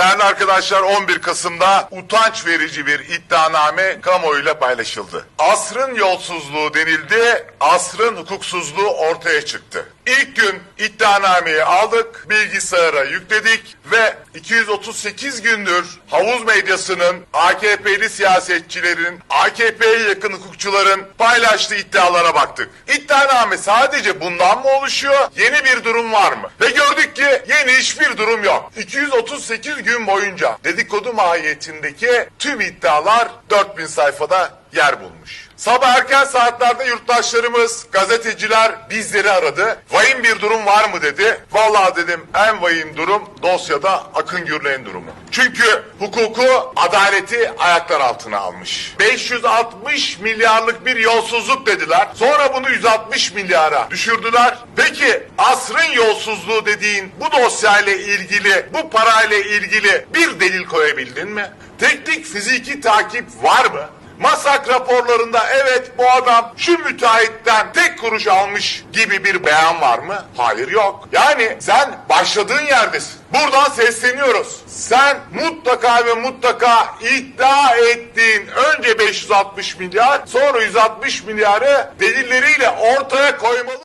Değerli arkadaşlar 11 Kasım'da utanç verici bir iddianame kamuoyuyla paylaşıldı. Asrın yolsuzluğu denildi, asrın hukuksuzluğu ortaya çıktı. İlk gün iddianameyi aldık, bilgisayara yükledik ve 238 gündür havuz medyasının, AKP'li siyasetçilerin, AKP'ye yakın hukukçuların paylaştığı iddialara baktık. İddianame sadece bundan mı oluşuyor? Yeni bir durum var mı? Ve gördük ki yeni hiçbir durum yok. 238 gün boyunca dedikodu mahiyetindeki tüm iddialar 4000 sayfada yer bulmuş. Sabah erken saatlerde yurttaşlarımız, gazeteciler bizleri aradı. Vahim bir durum var mı dedi. Vallahi dedim en vahim durum dosyada Akın Gürley'in durumu. Çünkü hukuku, adaleti ayaklar altına almış. 560 milyarlık bir yolsuzluk dediler. Sonra bunu 160 milyara düşürdüler. Peki asrın yolsuzluğu dediğin bu dosyayla ilgili, bu parayla ilgili bir delil koyabildin mi? Teknik fiziki takip var mı? Masak raporlarında evet bu adam şu müteahhitten tek kuruş almış gibi bir beyan var mı? Hayır yok. Yani sen başladığın yerdesin. Buradan sesleniyoruz. Sen mutlaka ve mutlaka iddia ettiğin önce 560 milyar sonra 160 milyarı delilleriyle ortaya koymalı.